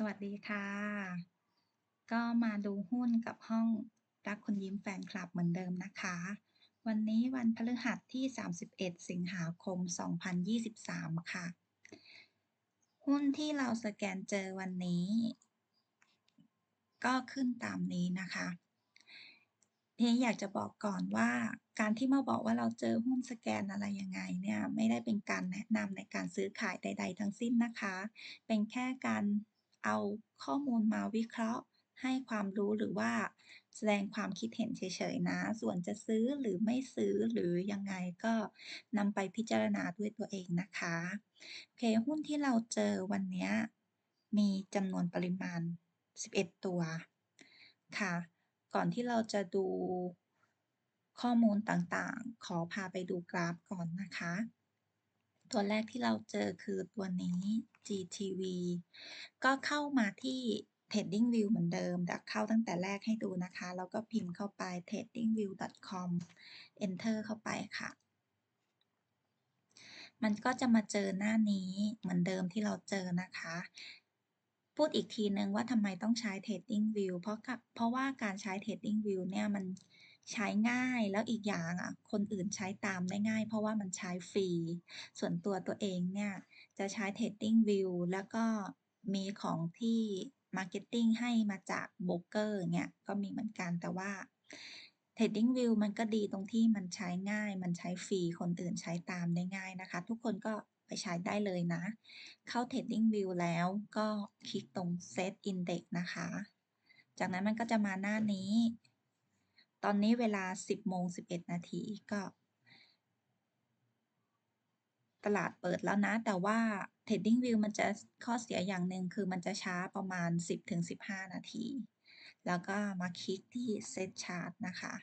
สวัสดีค่ะ ก็มาดูหุ้นกับห้องรักคนยิ้มแฟนคลับเหมือนเดิมนะคะ วันนี้วันพฤหัสที่ 31 สิงหาคม 2023 ค่ะ หุ้นที่เราสแกนเจอวันนี้ ก็ขึ้นตามนี้นะคะทีนี้อยากจะบอกก่อนว่าการที่มาบอกว่าเราเจอหุ้นสแกนอะไรยังไงเนี่ย ไม่ได้เป็นการแนะนำในการซื้อขายใด ๆ ทั้งสิ้นนะคะ เป็นแค่การ เอาข้อมูลมาวิเคราะห์ ให้ความรู้หรือว่าแสดงความคิดเห็นเฉย ๆ นะ ส่วนจะซื้อหรือไม่ซื้อหรือยังไงก็นำไปพิจารณาด้วยตัวเองนะคะ โอเค หุ้นที่เราเจอวันนี้มีจำนวนปริมาณ 11 ตัวค่ะ ก่อนที่เราจะดูข้อมูลต่างๆ ขอพาไปดูกราฟก่อนนะคะ ตัวแรกที่เราเจอคือตัวนี้ GTV ก็เข้ามาที่ Trading View เหมือนเดิมแต่เข้าตั้งแต่แรกให้ดูนะคะ แล้วก็พิมพ์เข้าไป tradingview.com enter เข้าไปค่ะ มันก็จะมาเจอหน้านี้เหมือนเดิมที่เราเจอนะคะ พูดอีกทีนึงว่าทำไมต้องใช้ Trading View เพราะเพราะว่าการใช้ Trading View เนี่ยมัน ใช้ง่ายแล้วอีกอย่างอะ คนอื่นใช้ตามได้ง่าย เพราะว่ามันใช้ฟรี ส่วนตัวตัวเองเนี่ย จะใช้ Trading View แล้วก็มีของที่ Marketing ให้มาจากโบรกเกอร์เนี่ยก็มีเหมือนกันแต่ว่า Trading View มันก็ดีตรงที่มันใช้ง่าย มันใช้ฟรี คนอื่นใช้ตามได้ง่ายนะคะ ทุกคนก็ไปใช้ได้เลยนะ เข้า Trading View แล้วก็คลิกตรง Set Index นะคะ จากนั้นมันก็จะมาหน้านี้ ตอนนี้เวลา 10โมง11 นาทีก็ ตลาดเปิดแล้วนะ แต่ว่า Trading View มันจะข้อเสียอย่างหนึ่งคือมันจะช้าประมาณ 10-15 นาที แล้วก็มาคลิกที่ Set Chart นะคะ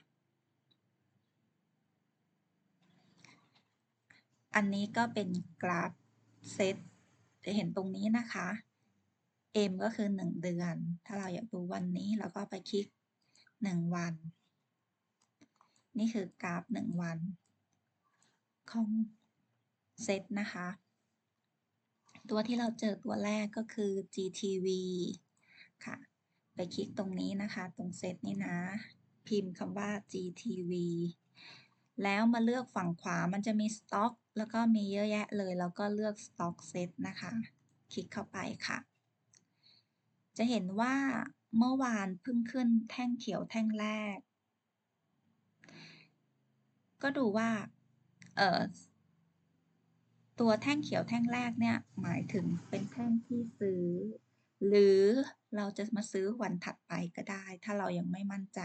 อันนี้ก็เป็นกราฟเซตจะเห็นตรงนี้นะคะ M ก็คือ 1 เดือน ถ้าเราอยากดูวันนี้เราก็ไปคลิก 1 วัน นี่คือกราฟ 1 วัน ของเซตนะคะ ตัวที่เราเจอตัวแรกก็คือ GTV ค่ะ ไปคลิกตรงนี้นะคะ ตรงเซตนี่นะ พิมพ์คำว่า GTV แล้วมาเลือกฝั่งขวามันจะมีสต็อกแล้วก็มีเยอะแยะเลย แล้วก็เลือกสต็อกเซตนะคะ คลิกเข้าไปค่ะ จะเห็นว่าเมื่อวานเพิ่งขึ้นแท่งเขียวแท่งแรก ก็ดูว่าเออตัวแท่งเขียวแท่งแรกเนี่ยหมายถึงเป็นแท่งที่ซื้อ หรือเราจะมาซื้อวันถัดไปก็ได้ ถ้าเรายังไม่มั่นใจ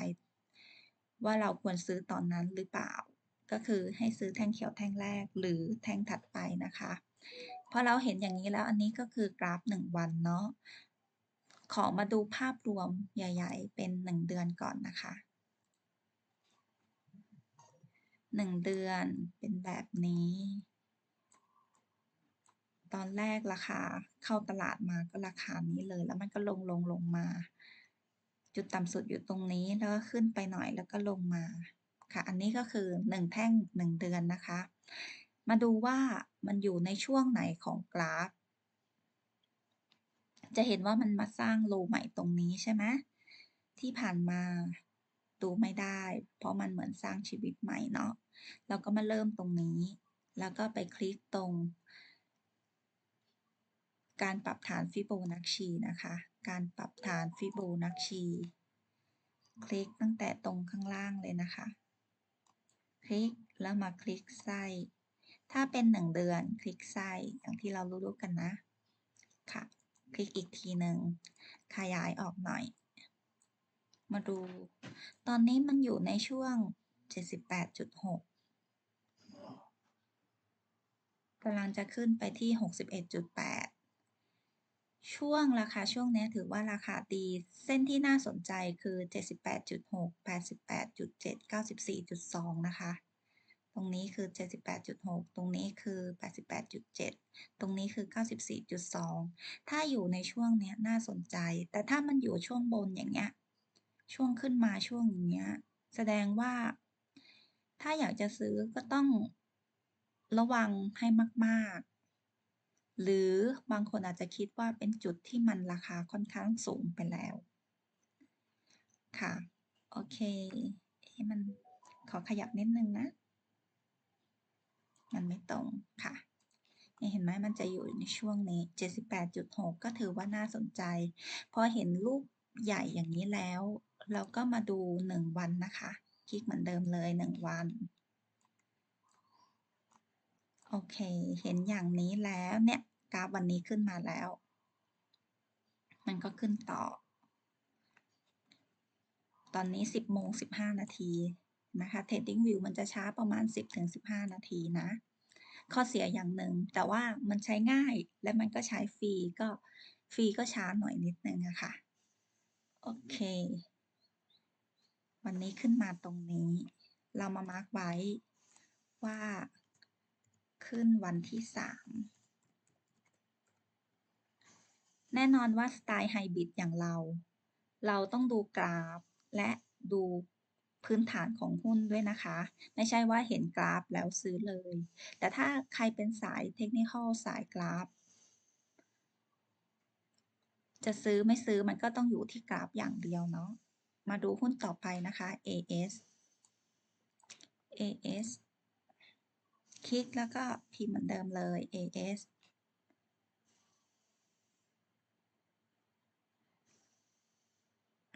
ว่าเราควรซื้อตอนนั้นหรือเปล่า ก็คือให้ซื้อแท่งเขียวแท่งแรก หรือแท่งถัดไปนะคะพอเราเห็นอย่างนี้แล้วอันนี้ก็คือกราฟ 1 วันเนาะขอมาดูภาพรวมใหญ่ ๆ เป็น 1 เดือนก่อนนะคะ 1เดือนเป็นแบบนี้ ตอนแรกราคาเข้าตลาดมาก็ราคานี้เลย แล้วมันก็ลงลงลงมา จุดต่ำสุดอยู่ตรงนี้แล้วก็ขึ้นไปหน่อยแล้วก็ลงมาค่ะ อันนี้ก็คือ1แท่ง1เดือนนะคะ มาดูว่ามันอยู่ในช่วงไหนของกราฟ จะเห็นว่ามันมาสร้างโลใหม่ตรงนี้ใช่ไหมที่ผ่านมาดูไม่ได้ เพราะมันเหมือนสร้างชีวิตใหม่เนาะ เราก็มาเริ่มตรงนี้ แล้วก็ไปคลิกตรง การปรับฐานฟิโบนัชชีนะคะ การปรับฐานฟิโบนัชชี คลิกตั้งแต่ตรงข้างล่างเลยนะคะ คลิกแล้วมาคลิกไส้ ถ้าเป็น 1 เดือนคลิกไส้อย่างที่เรารู้ๆกันนะ ค่ะ คลิกอีกทีหนึ่งขยายออกหน่อย มาดู ตอนนี้มันอยู่ในช่วง 78.6กำลังจะขึ้นไปที่61.8ช่วงราคาช่วงนี้ถือว่าราคาดีเส้นที่น่าสนใจคือ 78.6 88.7 94.2 นะคะ ตรงนี้คือ 78.6 ตรงนี้คือ 88.7 ตรงนี้คือ 94.2 ถ้าอยู่ในช่วงนี้น่าสนใจ แต่ถ้ามันอยู่ช่วงบนอย่างเงี้ย ช่วงขึ้นมาช่วงอย่างเงี้ย แสดงว่า ถ้าอยากจะซื้อก็ต้องระวังให้มาก ๆ หรือบางคนอาจจะคิดว่าเป็นจุดที่มันราคาค่อนข้างสูงไปแล้ว ค่ะ โอเคเอ๊ะมันขอขยับนิดนึงนะ มันไม่ตรงค่ะเห็นไหมมันจะอยู่ในช่วงนี้ 78.6 ก็ถือว่าน่าสนใจ พอเห็นรูปใหญ่อย่างนี้แล้ว เราก็มาดู 1 วันนะคะ คลิกเหมือนเดิมเลย 1 วัน โอเค เห็นอย่างนี้แล้วเนี่ยกราฟวันนี้ขึ้นมาแล้ว มันก็ขึ้นต่อ ตอนนี้ 10โมง15 นาทีนะคะ Trading View มันจะช้าประมาณ 10-15 นาทีนะ ข้อเสียอย่างหนึ่ง แต่ว่ามันใช้ง่ายและมันก็ใช้ฟรีก็ฟรีก็ช้าหน่อยนิดนึงอะค่ะ โอเค วันนี้ขึ้นมาตรงนี้ เรามามาร์กไว้ว่า ขึ้นวันที่ 3 แน่นอนว่าสไตล์ไฮบริดอย่างเรา เราต้องดูกราฟและดูพื้นฐานของหุ้นด้วยนะคะ ไม่ใช่ว่าเห็นกราฟแล้วซื้อเลย แต่ถ้าใครเป็นสายเทคนิคอลสายกราฟ จะซื้อไม่ซื้อมันก็ต้องอยู่ที่กราฟอย่างเดียวเนาะ มาดูหุ้นต่อไปนะคะ AS AS คลิกแล้วก็พิมพ์เหมือนเดิมเลย AS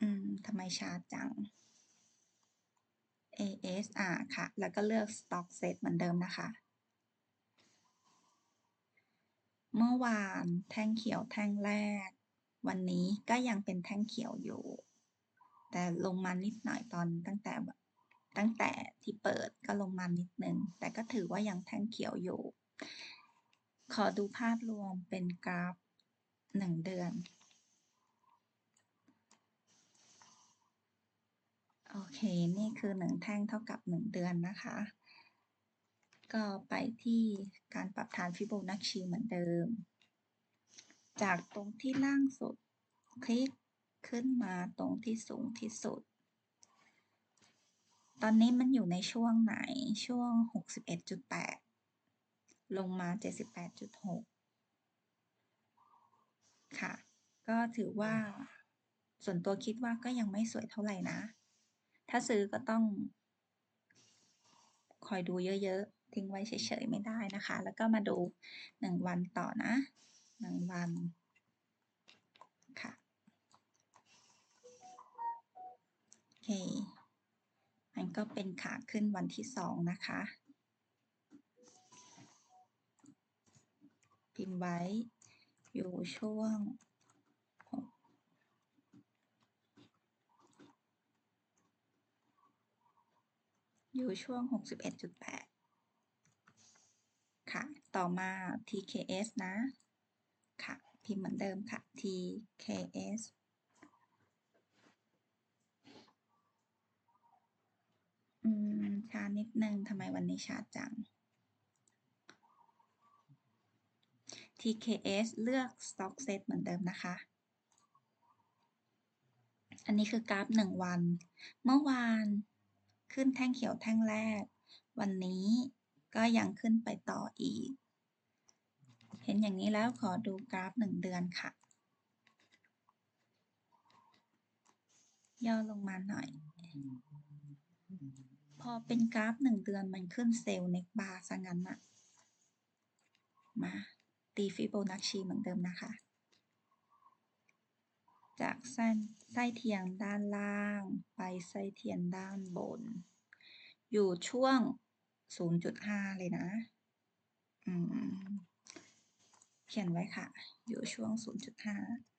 อืมทำไมชาจัง AS อ่าค่ะ แล้วก็เลือก Stock Set เหมือนเดิมนะคะ เมื่อวานแท่งเขียวแท่งแรก วันนี้ก็ยังเป็นแท่งเขียวอยู่ แต่ลงมานิดหน่อยตอนตั้งแต่ตั้งแต่ที่เปิดก็ลงมานิดนึง แต่ก็ถือว่ายังแท่งเขียวอยู่ ขอดูภาพรวมเป็นกราฟหนึ่งเดือน โอเค นี่คือหนึ่งแท่งเท่ากับหนึ่งเดือนนะคะ ก็ไปที่การปรับฐานฟิโบนัชชีเหมือนเดิม จากตรงที่ล่างสุด คลิก ขึ้นมาตรงที่สูงที่สุด ตอนนี้มันอยู่ในช่วงไหนช่วง 61.8 ลงมา 78.6 ค่ะ ก็ถือว่า ส่วนตัวคิดว่าก็ยังไม่สวยเท่าไหร่นะ ถ้าซื้อก็ต้องคอยดูเยอะๆ ทิ้งไว้เฉยๆ ไม่ได้นะคะ แล้วก็มาดู 1 วันต่อนะ 1 วัน ค่ะ โอ เค มันก็เป็นขาขึ้นวันที่2นะคะ พิมพ์ไว้ อยู่ช่วงอยู่ช่วง 61.8 ค่ะ ต่อมา TKS นะ ค่ะ พิมพ์เหมือนเดิมค่ะ TKS อืมช้านิดนึงทำไมวันนี้ช้าจัง TKS เลือก Stock Set เหมือนเดิมนะคะ อันนี้คือกราฟ 1 วัน เมื่อวานขึ้นแท่งเขียวแท่งแรก วันนี้ก็ยังขึ้นไปต่ออีก เห็นอย่างนี้แล้วขอดูกราฟ 1 เดือนค่ะ ย่อลงมาหน่อย พอเป็นกราฟ1เดือนมันขึ้นเซลล์เน็กบาร์ซะงั้นอะมาตีฟิโบนัชชีเหมือนเดิมนะคะ จากเส้นไส้เทียงด้านล่าง ไปไส้เทียนด้านบน อยู่ช่วง 0.5 เลยนะอืมเขียนไว้ค่ะ อยู่ช่วง 0.5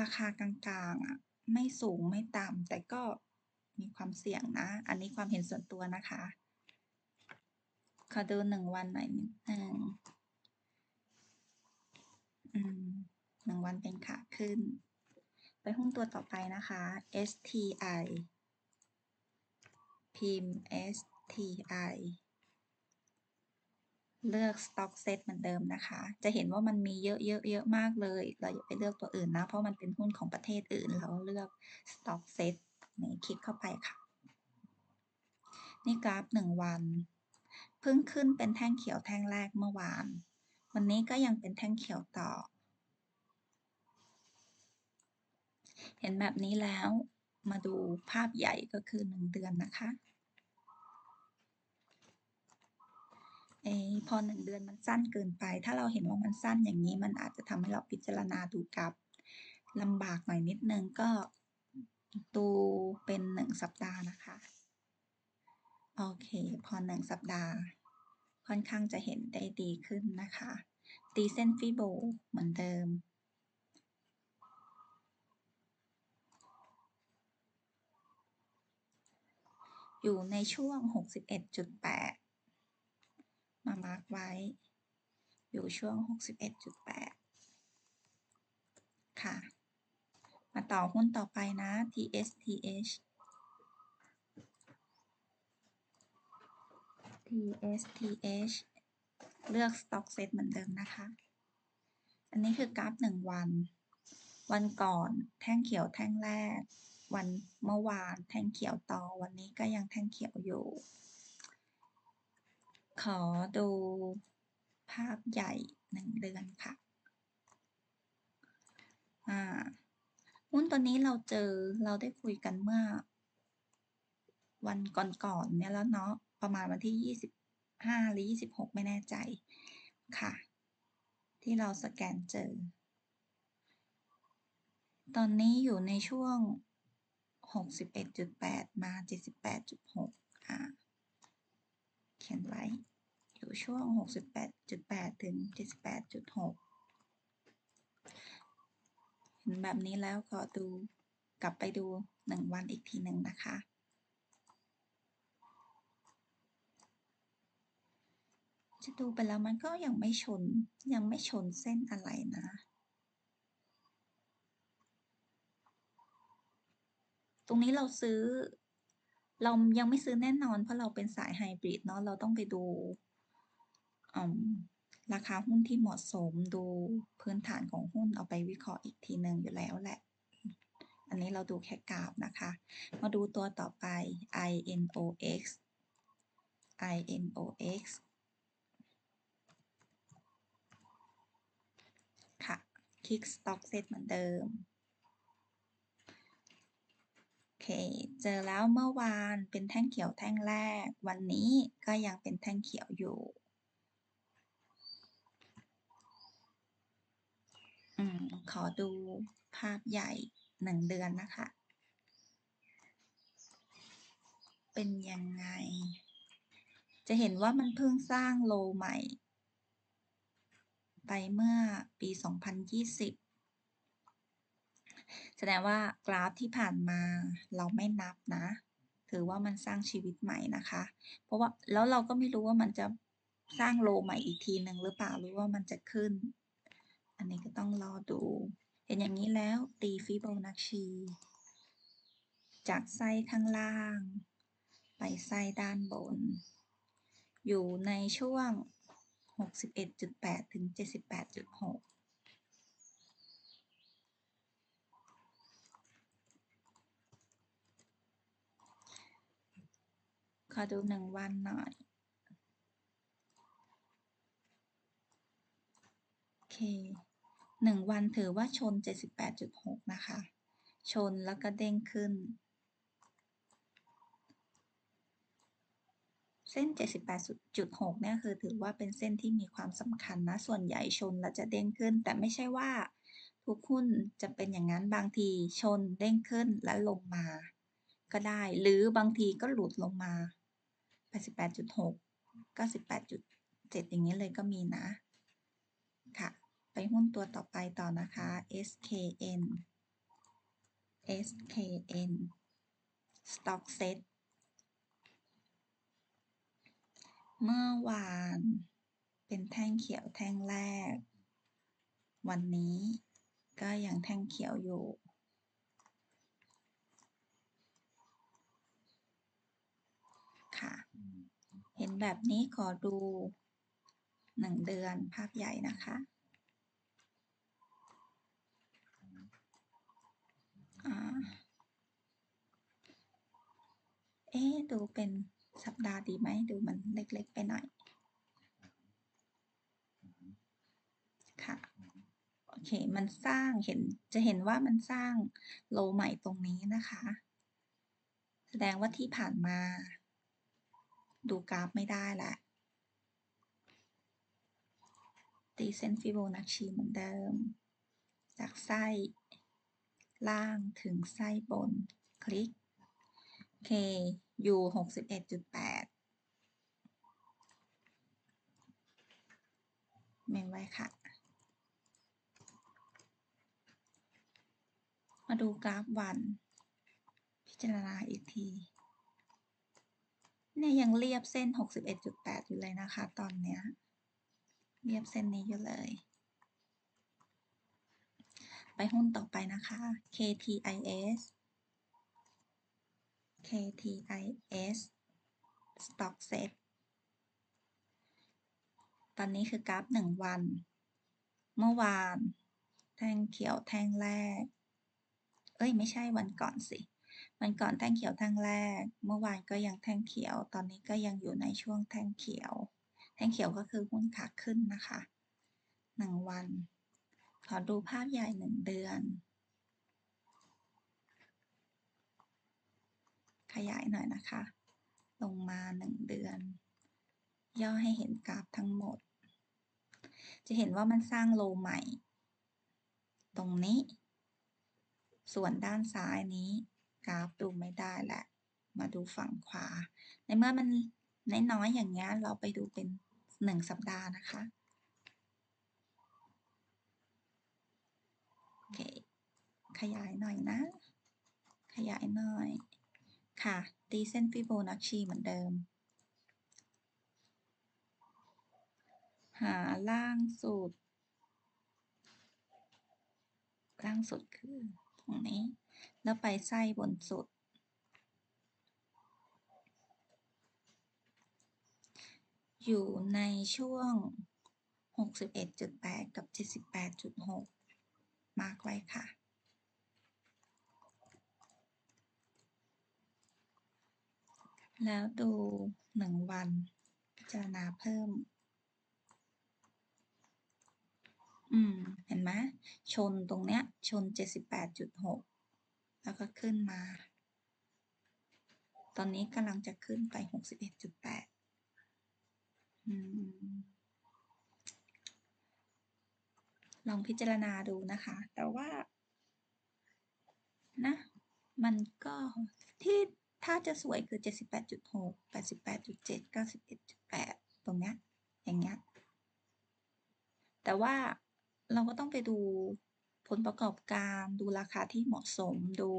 ราคากลาง ๆอะไม่สูงไม่ต่ำ แต่ก็มีความเสี่ยงนะ อันนี้ความเห็นส่วนตัวนะคะ ขอดูหนึ่งวันหน่อยนิดนึงอืม หนึ่งวันเป็นขาขึ้น ไปหุ้นตัวต่อไปนะคะ STI พิมพ์ STI เลือก Stock Set เหมือนเดิมนะคะ จะเห็นว่ามันมีเยอะเยอะเยอะมากเลย เราอย่าไปเลือกตัวอื่นนะ เพราะมันเป็นหุ้นของประเทศอื่น เราเลือก Stock Set นี่คลิกเข้าไปค่ะ นี่กราฟหนึ่งวัน เพิ่งขึ้นเป็นแท่งเขียวแท่งแรกเมื่อวาน วันนี้ก็ยังเป็นแท่งเขียวต่อ เห็นแบบนี้แล้วมาดูภาพใหญ่ก็คือหนึ่งเดือนนะคะ เออพอหนึ่งเดือนมันสั้นเกินไป ถ้าเราเห็นว่ามันสั้นอย่างนี้ มันอาจจะทำให้เราพิจารณาดูกลับลำบากหน่อยนิดนึงก็ดูเป็นหนึ่งสัปดาห์นะคะ โอเค พอหนึ่งสัปดาห์ ค่อนข้างจะเห็นได้ดีขึ้นนะคะ ตีเส้นฟิโบเหมือนเดิม อยู่ในช่วง 61.8 มามาร์กไว้ อยู่ช่วง 61.8 ค่ะ มาต่อหุ้นต่อไปนะ TSTH TSTH เลือก Stock Set เหมือนเดิมนะคะ อันนี้คือกราฟหนึ่งวัน วันก่อนแท่งเขียวแท่งแรก วันเมื่อวานแท่งเขียวต่อ วันนี้ก็ยังแท่งเขียวอยู่ ขอดูภาพใหญ่หนึ่งเดือนค่ะอ่าหุ้นตัวนี้เราเจอเราได้คุยกันเมื่อ วันก่อนๆเนี่ยแล้วเนาะประมาณวันที่ 25 หรือ 26 ไม่แน่ใจค่ะ ที่เราสแกนเจอ ตอนนี้อยู่ในช่วง 61.8 มา 78.6 อ่า เขียนไว้ อยู่ช่วง 68.8 ถึง 78.6 เห็นแบบนี้แล้วขอดูกลับไปดู 1 วันอีกทีหนึ่งนะคะ จะดูไปแล้วมันก็ยังไม่ชน ยังไม่ชนเส้นอะไรนะตรงนี้เราซื้อ เรายังไม่ซื้อแน่นอนเพราะเราเป็นสายไฮบริดเนาะเราต้องไปดู ราคาหุ้นที่เหมาะสมดูพื้นฐานของหุ้นเอาไปวิเคราะห์อีกทีหนึ่งอยู่แล้วแหละ อันนี้เราดูแค่กราฟนะคะ มาดูตัวต่อไป INOX INOX ค่ะ คลิก Stock Set เหมือนเดิม โอเค เจอแล้วเมื่อวานเป็นแท่งเขียวแท่งแรก วันนี้ก็ยังเป็นแท่งเขียวอยู่ อืม ขอดูภาพใหญ่หนึ่งเดือนนะคะ เป็นยังไง จะเห็นว่ามันเพิ่งสร้างโลใหม่ ไปเมื่อปี 2020 แสดงว่ากราฟที่ผ่านมาเราไม่นับนะ ถือว่ามันสร้างชีวิตใหม่นะคะ เพราะว่าแล้วเราก็ไม่รู้ว่ามันจะสร้างโลใหม่อีกทีหนึ่งหรือเปล่าหรือว่ามันจะขึ้น อันนี้ก็ต้องรอดู เห็นอย่างนี้แล้วตีฟิโบนัชชี จากไส้ข้างล่าง ไปไส้ด้านบน อยู่ในช่วง 61.8 ถึง 78.6ขอดูหนึ่งวันหน่อย โอเค หนึ่งวันถือว่าชน 78.6 นะคะ ชนแล้วก็เด้งขึ้น เส้น 78.6 เนี่ยคือถือว่าเป็นเส้นที่มีความสำคัญนะ ส่วนใหญ่ชนแล้วจะเด้งขึ้น แต่ไม่ใช่ว่าทุกหุ้นจะเป็นอย่างนั้นบางทีชนเด้งขึ้นและลงมา ก็ได้ หรือบางทีก็หลุดลงมา 88.6 98.7 อย่างนี้เลยก็มีนะ หุ้นตัวต่อไปต่อนะคะ SKN SKN Stock Set เมื่อวานเป็นแท่งเขียวแท่งแรก วันนี้ก็ยังแท่งเขียวอยู่ ค่ะ เห็นแบบนี้ขอดูหนึ่งเดือนภาพใหญ่นะคะ อ่า เอ๊ดูเป็นสัปดาห์ดีไหม ดูมันเล็กๆไปหน่อย ค่ะ โอเค มันสร้างเห็น จะเห็นว่ามันสร้างโลใหม่ตรงนี้นะคะ แสดงว่าที่ผ่านมา ดูกราฟไม่ได้แหล้วตีเส้นฟิโบนัชชีเหมือนเดิม จากไส้ ล่างถึงไส้บน คลิก K U หกสิบเอ็ดจุดแปดเมนไว้ค่ะ มาดูกราฟวัน พิจารณาอีกทีเนี่ยยังเรียบเส้น 61.8 อยู่เลยนะคะ ตอนเนี้ย เรียบเส้นนี้อยู่เลย ไปหุ้นต่อไปนะคะ KTIS KTIS Stock Set ตอนนี้คือกราฟหนึ่งวัน เมื่อวาน แท่งเขียวแท่งแรก เอ้ย ไม่ใช่วันก่อนสิ วันก่อนแท่งเขียวแท่งแรก เมื่อวานก็ยังแท่งเขียว ตอนนี้ก็ยังอยู่ในช่วงแท่งเขียว แท่งเขียวก็คือหุ้นขาขึ้นนะคะหนึ่งวัน ขอดูภาพใหญ่หนึ่งเดือน ขยายหน่อยนะคะ ลงมาหนึ่งเดือน ย่อให้เห็นกราฟทั้งหมด จะเห็นว่ามันสร้างโลใหม่ ตรงนี้ ส่วนด้านซ้ายนี้กราฟดูไม่ได้แหละ มาดูฝั่งขวา ในเมื่อมันน้อยๆอย่างเงี้ยเราไปดูเป็นหนึ่งสัปดาห์นะคะ โอ เคขยายหน่อยนะ ขยายหน่อย ค่ะ ตีเส้นฟิโบนัชชีเหมือนเดิม หาล่างสุด ล่างสุดคือตรงนี้ แล้วไปไส้บนสุด อยู่ในช่วง 61.8 กับ 78.6 มาร์กไว้ค่ะ แล้วดูหนึ่งวันพิจารณาเพิ่ม อืม เห็นไหมชนตรงเนี้ย ชน 78.6 แล้วก็ขึ้นมา ตอนนี้กำลังจะขึ้นไป 61.8 อืม ลองพิจารณาดูนะคะ แต่ว่านะ มันก็ที่ถ้าจะสวยคือ 78.6 88.7 91.8 ตรงเนี้ยอย่างเงี้ย แต่ว่าเราก็ต้องไปดูผลประกอบการดูราคาที่เหมาะสมดู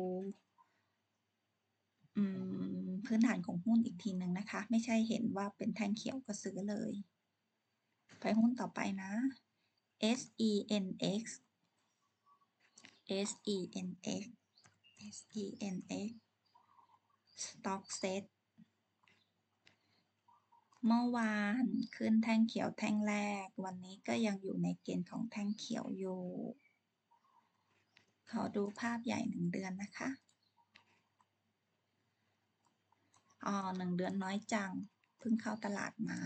พื้นฐานของหุ้นอีกทีหนึ่งนะคะ ไม่ใช่เห็นว่าเป็นแท่งเขียวก็ซื้อเลย ไปหุ้นต่อไปนะ SENX SENX SENX Stock Set เมื่อวานขึ้นแท่งเขียวแท่งแรก วันนี้ก็ยังอยู่ในเกณฑ์ของแท่งเขียวอยู่ ขอดูภาพใหญ่หนึ่งเดือนนะคะ อ๋อหนึ่งเดือนน้อยจัง เพิ่งเข้าตลาดมา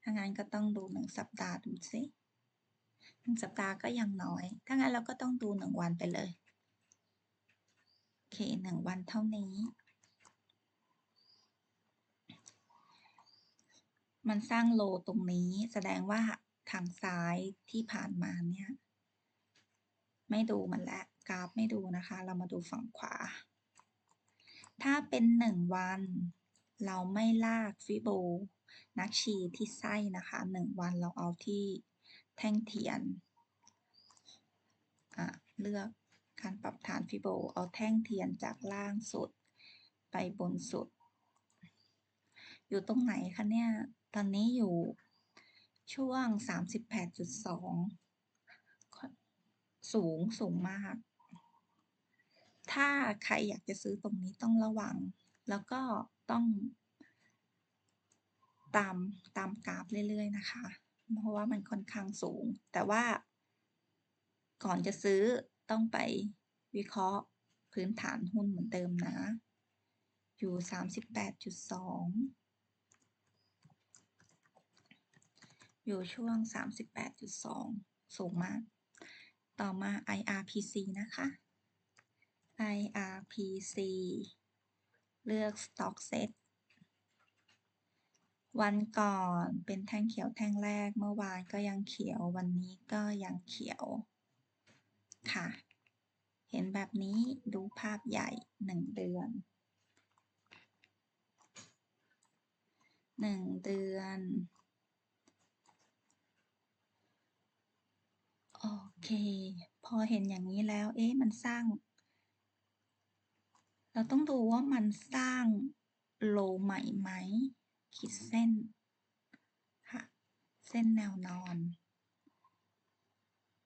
ถ้างั้นก็ต้องดูหนึ่งสัปดาห์ดูสิ หนึ่งสัปดาห์ก็ยังน้อย ถ้างั้นเราก็ต้องดูหนึ่งวันไปเลย โอเคหนึ่งวันเท่านี้ มันสร้างโลตรงนี้แสดงว่าทางซ้ายที่ผ่านมาเนี่ยไม่ดูมันแล้วกราฟไม่ดูนะคะ เรามาดูฝั่งขวา ถ้าเป็นหนึ่งวัน เราไม่ลากฟิโบนัชชีที่ไส้นะคะหนึ่งวันเราเอาที่ แท่งเทียน เลือกการปรับฐานฟิโบ เอาแท่งเทียนจากล่างสุด ไปบนสุด อยู่ตรงไหนคะเนี่ย ตอนนี้อยู่ช่วง 38.2 สูงสูงมาก ถ้าใครอยากจะซื้อตรงนี้ต้องระวัง แล้วก็ต้อง ตาม ตามกราฟเรื่อย ๆ นะคะ เพราะว่ามันค่อนข้างสูง แต่ว่า ก่อนจะซื้อต้องไปวิเคราะห์พื้นฐานหุ้นเหมือนเดิมนะ อยู่ 38.2 อยู่ช่วง 38.2 สูงมาก ต่อมา IRPC นะคะ IRPC เลือก Stock Set วันก่อนเป็นแท่งเขียวแท่งแรก เมื่อวานก็ยังเขียว วันนี้ก็ยังเขียว ค่ะ เห็นแบบนี้ดูภาพใหญ่1เดือน1เดือน โอเค พอเห็นอย่างนี้แล้ว เอ๊ะ มันสร้าง เราต้องดูว่ามันสร้างโลใหม่ไหม ขีดเส้นค่ะ เส้นแนวนอน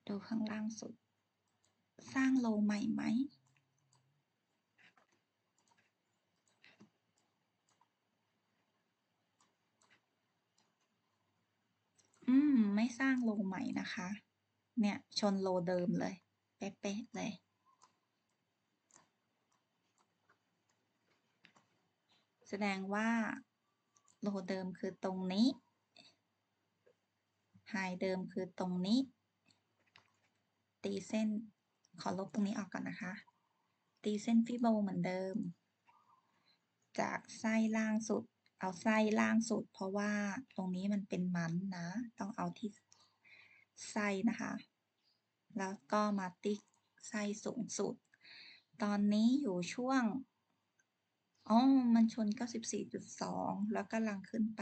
ดูข้างล่างสุด สร้างโลใหม่ไหม อืม ไม่สร้างโลใหม่นะคะ เนี่ย ชนโลเดิมเลย เป๊ะๆเลยแสดงว่า โลเดิมคือตรงนี้ไฮเดิมคือตรงนี้ ตีเส้น ขอลบตรงนี้ออกก่อนนะคะ ตีเส้นฟิโบเหมือนเดิม จากไส้ล่างสุด เอาไส้ล่างสุด เพราะว่าตรงนี้มันเป็นมันนะ ต้องเอาที่ไส้นะคะ แล้วก็มาติ๊กไส้สูงสุด ตอนนี้อยู่ช่วง อ๋อ มันชน 94.2 แล้วกำลังขึ้นไป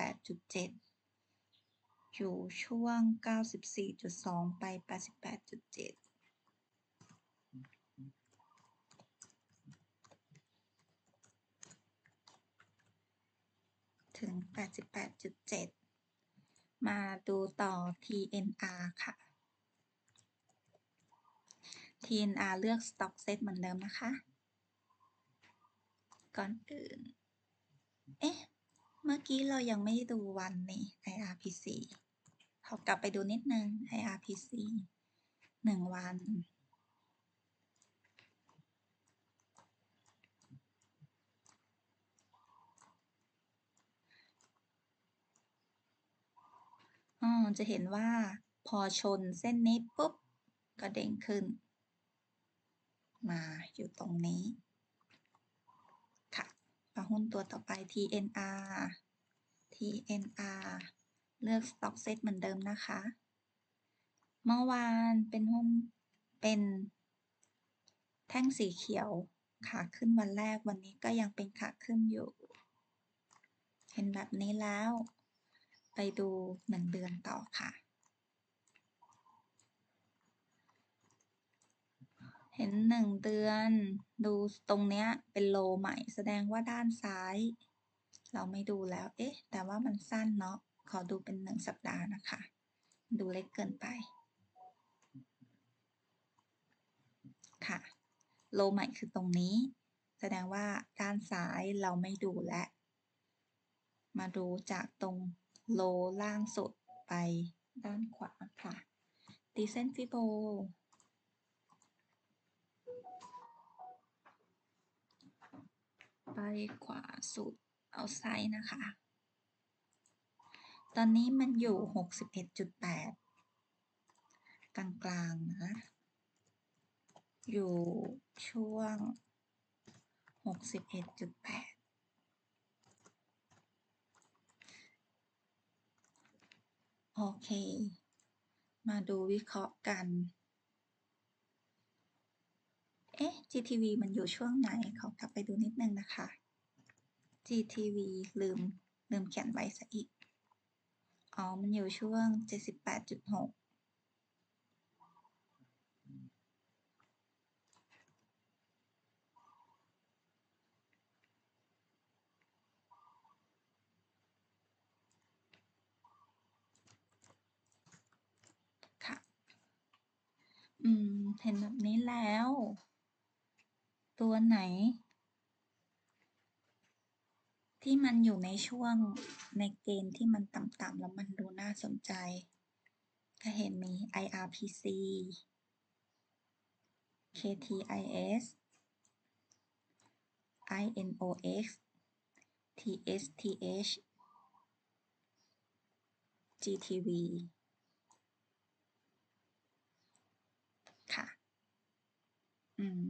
88.7 อยู่ช่วง 94.2 ไป 88.7ถึง 88.7 มาดูต่อ TNR ค่ะ TNR เลือก Stock Set เหมือนเดิมนะคะ ก่อนอื่น เอ๊ะ เมื่อกี้เรายังไม่ดูวันนี่ IRPC ขอกลับไปดูนิดนึง IRPC 1วัน อ๋อ จะเห็นว่าพอชนเส้นนี้ปุ๊บ ก็เด้งขึ้น มาอยู่ตรงนี้ มาหุ้นตัวต่อไป TNR TNR เลือก Stock Set เหมือนเดิมนะคะ เมื่อวานเป็นหุ้นเป็น แท่งสีเขียวขาขึ้นวันแรกวันนี้ก็ยังเป็นขาขึ้นอยู่ เห็นแบบนี้แล้ว ไปดู1เดือนต่อค่ะ เห็น1เดือน ดูตรงเนี้ยเป็นโลใหม่ แสดงว่าด้านซ้าย เราไม่ดูแล้ว เอ๊ะ แต่ว่ามันสั้นเนาะ ขอดูเป็น1สัปดาห์นะคะ ดูเล็กเกินไป ค่ะ โลใหม่คือตรงนี้ แสดงว่าด้านซ้ายเราไม่ดูแล้วมาดูจากตรงโลล่างสุดไปด้านขวาค่ะตีเส้นฟิโบ ไปขวาสุดเอาไซส์นะคะ ตอนนี้มันอยู่ 61.8 กลางๆนะ อยู่ช่วง 61.8โอเค มาดูวิเคราะห์กัน อ๊ะ GTV มันอยู่ช่วงไหนขอกลับไปดูนิดนึงนะคะ GTV ลืมลืมเขียนไว้ซะอีก อ๋อ มันอยู่ช่วง 78.6ค่ะอืมเห็นแบบนี้แล้ว ตัวไหน ที่มันอยู่ในช่วงในเกณฑ์ที่มันต่ำๆแล้วมันดูน่าสนใจ ก็เห็นมี IRPC KTIS INOX TSTH GTV ค่ะ อืม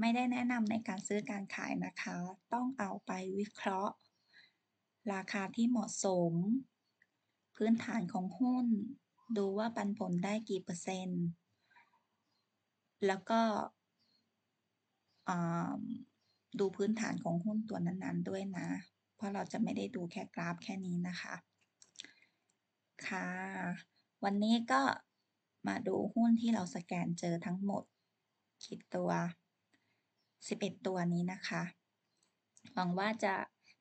ไม่ได้แนะนำในการซื้อการขายนะคะ ต้องเอาไปวิเคราะห์ ราคาที่เหมาะสม พื้นฐานของหุ้น ดูว่าปันผลได้กี่เปอร์เซ็นต์ แล้วก็ดูพื้นฐานของหุ้นตัวนั้น ๆ ด้วยนะ เพราะเราจะไม่ได้ดูแค่กราฟแค่นี้นะคะ ค่ะ วันนี้ก็มาดูหุ้นที่เราสแกนเจอทั้งหมดกี่ตัว 11 ตัวนี้นะคะ หวังว่าจะ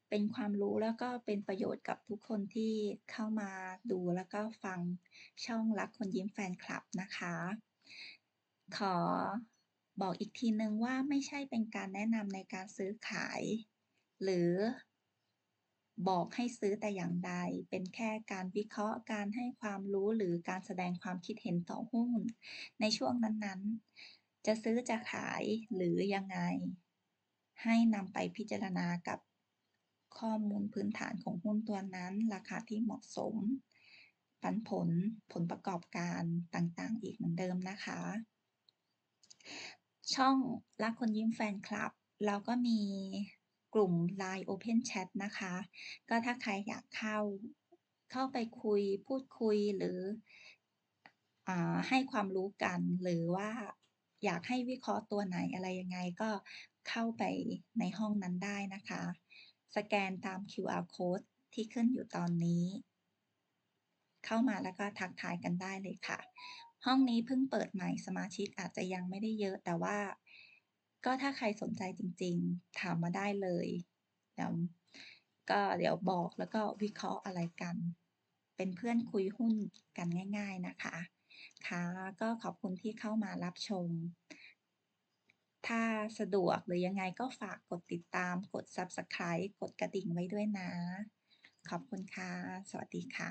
เป็นความรู้แล้วก็เป็นประโยชน์กับทุกคนที่เข้ามาดูแล้วก็ฟังช่องรักคนยิ้มแฟนคลับนะคะ ขอบอกอีกทีหนึ่งว่าไม่ใช่เป็นการแนะนำในการซื้อขาย หรือบอกให้ซื้อแต่อย่างใด เป็นแค่การวิเคราะห์ การให้ความรู้หรือการแสดงความคิดเห็นต่อหุ้น ในช่วงนั้นๆ จะซื้อจะขายหรือยังไง ให้นำไปพิจารณากับข้อมูลพื้นฐานของหุ้นตัวนั้น ราคาที่เหมาะสม ปันผลผลประกอบการต่างๆ อีกเหมือนเดิมนะคะ ช่องรักคนยิ้มแฟนคลับ เราก็มีกลุ่ม LINE Open Chat นะคะ ก็ถ้าใครอยากเข้าเข้าไปคุยพูดคุยหรืออ่าให้ความรู้กันหรือว่า อยากให้วิเคราะห์ตัวไหนอะไรยังไง ก็เข้าไปในห้องนั้นได้นะคะ สแกนตาม QR Code ที่ขึ้นอยู่ตอนนี้ เข้ามาแล้วก็ทักทายกันได้เลยค่ะ ห้องนี้เพิ่งเปิดใหม่สมาชิกอาจจะยังไม่ได้เยอะ แต่ว่า ก็ถ้าใครสนใจจริง ๆ ถามมาได้เลยเดี๋ยวก็เดี๋ยวบอกแล้วก็วิเคราะห์อะไรกัน เป็นเพื่อนคุยหุ้นกันง่าย ๆ นะคะ ค่ะ ก็ขอบคุณที่เข้ามารับชม ถ้าสะดวกหรือยังไงก็ฝากกดติดตาม กด Subscribe กดกระดิ่งไว้ด้วยนะ ขอบคุณค่ะ สวัสดีค่ะ